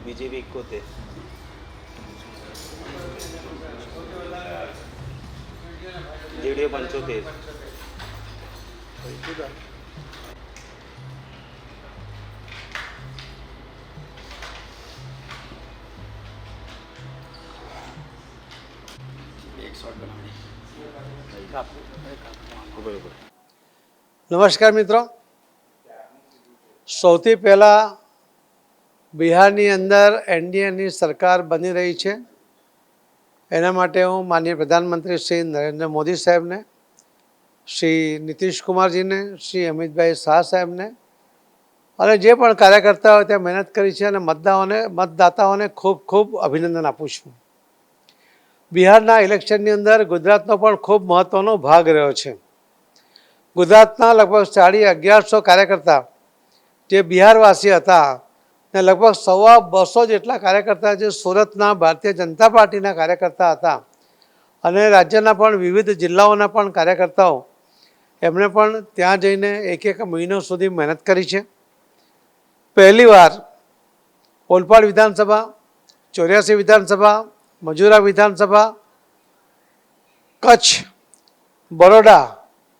BJP એકોતેર જેડીએ પંચોતેર ઉપર ઉપર નમસ્કાર મિત્રો સૌથી પહેલાં બિહારની અંદર એનડીએની સરકાર બની રહી છે. એના માટે હું માનનીય પ્રધાનમંત્રી શ્રી નરેન્દ્ર મોદી સાહેબને, શ્રી નીતિશ કુમારજીને, શ્રી અમિતભાઈ શાહ સાહેબને અને જે પણ કાર્યકર્તાઓ ત્યાં મહેનત કરી છે અને મતદાઓને મતદાતાઓને ખૂબ ખૂબ અભિનંદન આપું છું. બિહારના ઇલેક્શનની અંદર ગુજરાતનો પણ ખૂબ મહત્ત્વનો ભાગ રહ્યો છે. ગુજરાતના લગભગ સાડી અગિયારસો કાર્યકર્તા જે બિહારવાસી હતા ને લગભગ સવા બસો જેટલા કાર્યકર્તા જે સુરતના ભારતીય જનતા પાર્ટીના કાર્યકર્તા હતા અને રાજ્યના પણ વિવિધ જિલ્લાઓના પણ કાર્યકર્તાઓ, એમણે પણ ત્યાં જઈને એક એક મહિનો સુધી મહેનત કરી છે. પહેલીવાર ઓલપાડ વિધાનસભા, ચોર્યાસી વિધાનસભા, મજૂરા વિધાનસભા, કચ્છ, બરોડા,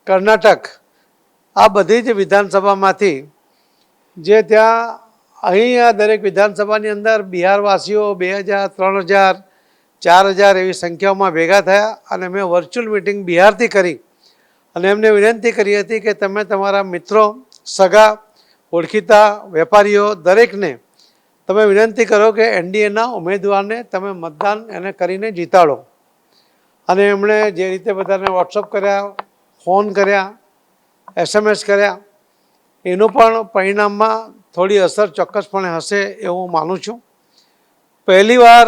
કર્ણાટક આ બધી જ વિધાનસભામાંથી જે ત્યાં અહીં આ દરેક વિધાનસભાની અંદર બિહારવાસીઓ બે હજાર, ત્રણ હજાર, ચાર હજાર એવી સંખ્યાઓમાં ભેગા થયા અને મેં વર્ચ્યુઅલ મિટિંગ બિહારથી કરી. અને એમને વિનંતી કરી હતી કે તમે તમારા મિત્રો, સગા, ઓળખીતા, વેપારીઓ દરેકને તમે વિનંતી કરો કે એનડીએના ઉમેદવારને તમે મતદાન એને કરીને જીતાડો. અને એમણે જે રીતે બધાને વોટ્સઅપ કર્યા ફોન કર્યા એસએમએસ કર્યા, એનું પણ પરિણામમાં થોડી અસર ચોક્કસપણે હશે એવું હું માનું છું. પહેલીવાર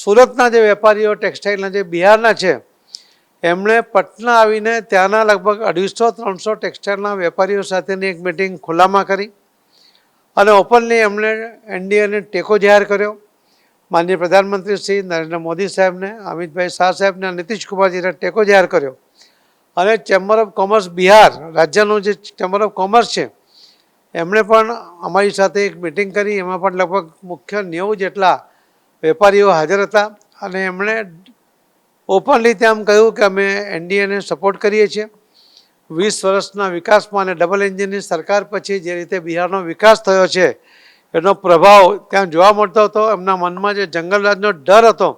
સુરતના જે વેપારીઓ, ટેક્સટાઇલના જે બિહારના છે, એમણે પટના આવીને ત્યાંના લગભગ અઢીસો, ત્રણસો ટેક્સટાઇલના વેપારીઓ સાથેની એક મિટિંગ ખુલ્લામાં કરી અને ઓપનલી એમણે એનડીએને ટેકો જાહેર કર્યો. માનનીય પ્રધાનમંત્રી શ્રી નરેન્દ્ર મોદી સાહેબને, અમિતભાઈ શાહ સાહેબને નીતિશ કુમારજીને ટેકો જાહેર કર્યો. અને ચેમ્બર ઓફ કોમર્સ બિહાર, રાજ્યનું જે ચેમ્બર ઓફ કોમર્સ છે એમણે પણ અમારી સાથે એક મિટિંગ કરી. એમાં પણ લગભગ મુખ્ય નેવું જેટલા વેપારીઓ હાજર હતા અને એમણે ઓપનલી ત્યાં કહ્યું કે અમે એનડીએને સપોર્ટ કરીએ છીએ. વીસ વર્ષના વિકાસમાં અને ડબલ એન્જિનની સરકાર પછી જે રીતે બિહારનો વિકાસ થયો છે, એનો પ્રભાવ ત્યાં જોવા મળતો હતો. એમના મનમાં જે જંગલરાજનો ડર હતો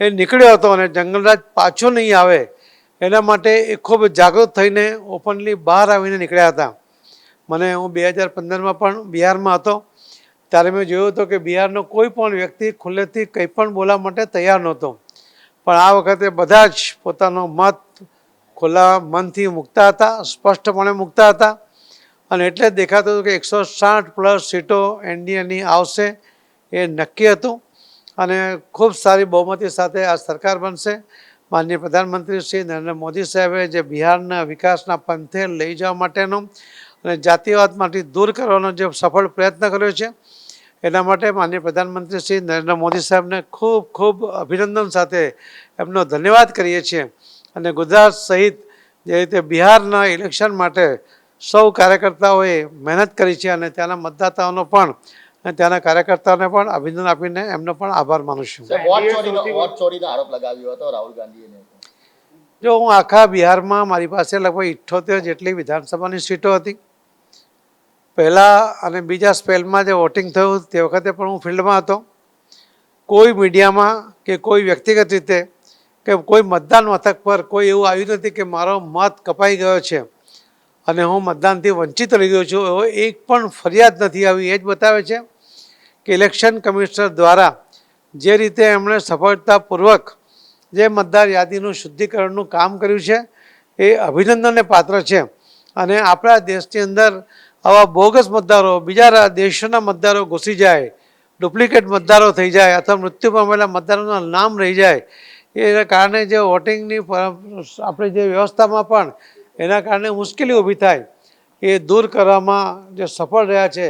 એ નીકળ્યો હતો અને જંગલરાજ પાછો નહીં આવે એના માટે એ ખૂબ જાગૃત થઈને ઓપનલી બહાર આવીને નીકળ્યા હતા. મને હું બે હજાર પંદરમાં પણ બિહારમાં હતો, ત્યારે મેં જોયું હતું કે બિહારનો કોઈ પણ વ્યક્તિ ખુલ્લેથી કંઈ પણ બોલવા માટે તૈયાર નહોતો. પણ આ વખતે બધા જ પોતાનો મત ખુલ્લા મનથી મૂકતા હતા, સ્પષ્ટપણે મૂકતા હતા. અને એટલે દેખાતું હતું કે એકસો સાઠ પ્લસ સીટો એનડીએની આવશે એ નક્કી હતું. અને ખૂબ સારી બહુમતી સાથે આ સરકાર બનશે. માનનીય પ્રધાનમંત્રી શ્રી નરેન્દ્ર મોદી સાહેબે જે બિહારના વિકાસના પંથે લઈ જવા માટેનો અને જાતિવાદમાંથી દૂર કરવાનો જે સફળ પ્રયત્ન કર્યો છે એના માટે માનનીય પ્રધાનમંત્રી શ્રી નરેન્દ્ર મોદી સાહેબને ખૂબ ખૂબ અભિનંદન સાથે એમનો ધન્યવાદ કરીએ છીએ. અને ગુજરાત સહિત જે રીતે બિહારના ઇલેક્શન માટે સૌ કાર્યકર્તાઓએ મહેનત કરી છે અને ત્યાંના મતદાતાઓનો પણ અને ત્યાંના કાર્યકર્તાઓને પણ અભિનંદન આપીને એમનો પણ આભાર માનું છું. જો હું આખા બિહારમાં મારી પાસે લગભગ ઇઠ્ઠોતેર જેટલી વિધાનસભાની સીટો હતી. પહેલાં અને બીજા સ્પેલમાં જે વોટિંગ થયું તે વખતે પણ હું ફિલ્ડમાં હતો. કોઈ મીડિયામાં કે કોઈ વ્યક્તિગત રીતે કે કોઈ મતદાન મથક પર કોઈ એવું આવ્યું નથી કે મારો મત કપાઈ ગયો છે અને હું મતદાનથી વંચિત રહી ગયો છું, એવો એક પણ ફરિયાદ નથી આવી. એ જ બતાવે છે કે ઇલેક્શન કમિશનર દ્વારા જે રીતે એમણે સફળતાપૂર્વક જે મતદાર યાદીનું શુદ્ધિકરણનું કામ કર્યું છે, એ અભિનંદનને પાત્ર છે. અને આપણા દેશની અંદર આવા બોગસ મતદારો બીજા દેશોના મતદારો ઘૂસી જાય, ડુપ્લિકેટ મતદારો થઈ જાય, અથવા મૃત્યુ પામેલા મતદારોના નામ રહી જાય, એના કારણે જે વોટિંગની આપણે જે વ્યવસ્થામાં પણ એના કારણે મુશ્કેલી ઊભી થાય, એ દૂર કરવામાં જે સફળ રહ્યા છે,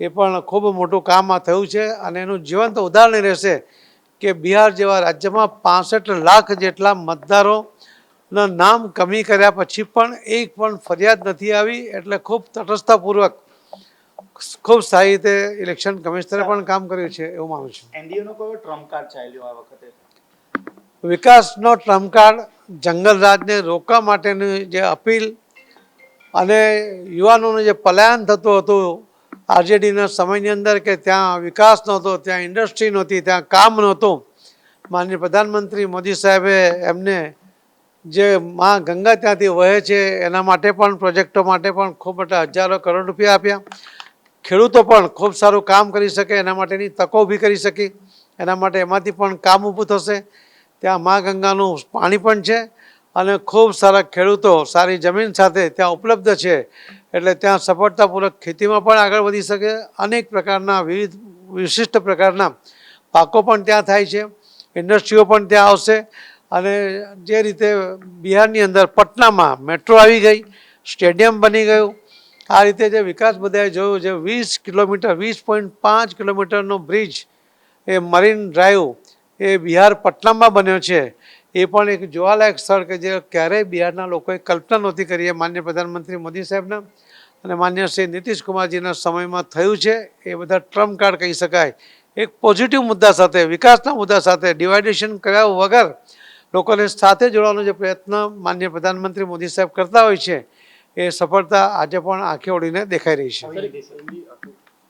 એ પણ ખૂબ મોટું કામ આ થયું છે, અને એનું જીવંત ઉદાહરણ રહેશે કે બિહાર જેવા રાજ્યમાં પાસઠ લાખ જેટલા મતદારોના નામ કમી કર્યા પછી પણ એક પણ ફરિયાદ નથી આવી એટલે ખૂબ તટસ્થતાપૂર્વક ખૂબ સારી રીતે ઇલેક્શન કમિશનરે પણ કામ કર્યું છે એવું માનું છું. એનડીએ નો કયો ટ્રમ્પ કાર્ડ ચાલ્યો આ વખતે? વિકાસનો ટ્રમ્પ કાર્ડ જંગલ રાજને રોકવા માટેની જે અપીલ અને યુવાનોનું જે પલાયન થતું હતું આરજેડીના સમયની અંદર કે ત્યાં વિકાસ નહોતો ત્યાં ઇન્ડસ્ટ્રી નહોતી ત્યાં કામ નહોતું માનનીય પ્રધાનમંત્રી મોદી સાહેબે એમને જે માં ગંગા ત્યાંથી વહે છે, એના માટે પણ, પ્રોજેક્ટો માટે પણ ખૂબ મોટા હજારો કરોડ રૂપિયા આપ્યા. ખેડૂતો પણ ખૂબ સારું કામ કરી શકે, એના માટેની તકો ઊભી કરી શકી. એના માટે એમાંથી પણ કામ ઊભું થશે. ત્યાં મા ગંગાનું પાણી પણ છે અને ખૂબ સારા ખેડૂતો સારી જમીન સાથે ત્યાં ઉપલબ્ધ છે. એટલે ત્યાં સફળતાપૂર્વક ખેતીમાં પણ આગળ વધી શકે. અનેક પ્રકારના વિવિધ વિશિષ્ટ પ્રકારના પાકો પણ ત્યાં થાય છે. ઇન્ડસ્ટ્રીઓ પણ ત્યાં આવશે. અને જે રીતે બિહારની અંદર પટનામાં મેટ્રો આવી ગઈ, સ્ટેડિયમ બની ગયું. આ રીતે જે વિકાસ બધાએ જોયું જે વીસ કિલોમીટર, વીસ પોઈન્ટ પાંચ કિલોમીટરનો બ્રિજ, એ મરીન ડ્રાઈવ, એ બિહાર પટનામાં બન્યો છે. એ પણ એક જોવાલાયક સ્થળ કે જે ક્યારેય બિહારના લોકોએ કલ્પના નહોતી કરી, એ માન્ય પ્રધાનમંત્રી મોદી સાહેબના અને માન્ય શ્રી નીતિશ કુમારજીના સમયમાં થયું છે. એ બધા ટ્રમ્પ કાર્ડ કહી શકાય. એક પોઝિટિવ મુદ્દા સાથે, વિકાસના મુદ્દા સાથે ડિવાઇડેશન કર્યા વગર લોકોને સાથે જોડવાનો જે પ્રયત્ન માન્ય પ્રધાનમંત્રી મોદી સાહેબ કરતા હોય છે, એ સફળતા આજે પણ આંખે ઓળીને દેખાઈ રહી છે.